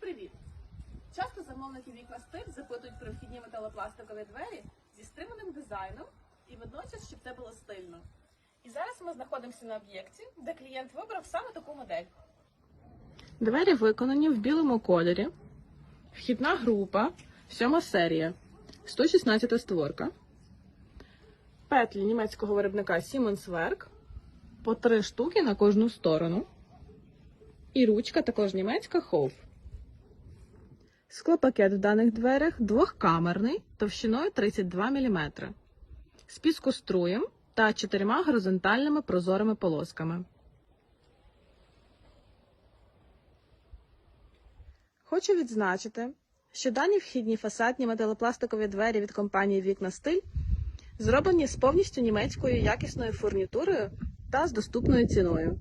привіт! Часто замовники вікна стиль запитують про вхідні металопластикові двері зі стриманим дизайном і водночас, щоб це було стильно. І зараз ми знаходимося на об'єкті, де клієнт вибрав саме таку модель. Двері виконані в білому кольорі. Вхідна група, сьома серія, 116 створка. Петлі німецького виробника Siemens Werk. По три штуки на кожну сторону. І ручка також німецька Хоуп. Склопакет в даних дверях двохкамерний товщиною 32 мм. З піскоструєм та чотирма горизонтальними прозорими полосками. Хочу відзначити, що дані вхідні фасадні металопластикові двері від компанії Вікна Стиль зроблені з повністю німецькою якісною фурнітурою та з доступною ціною.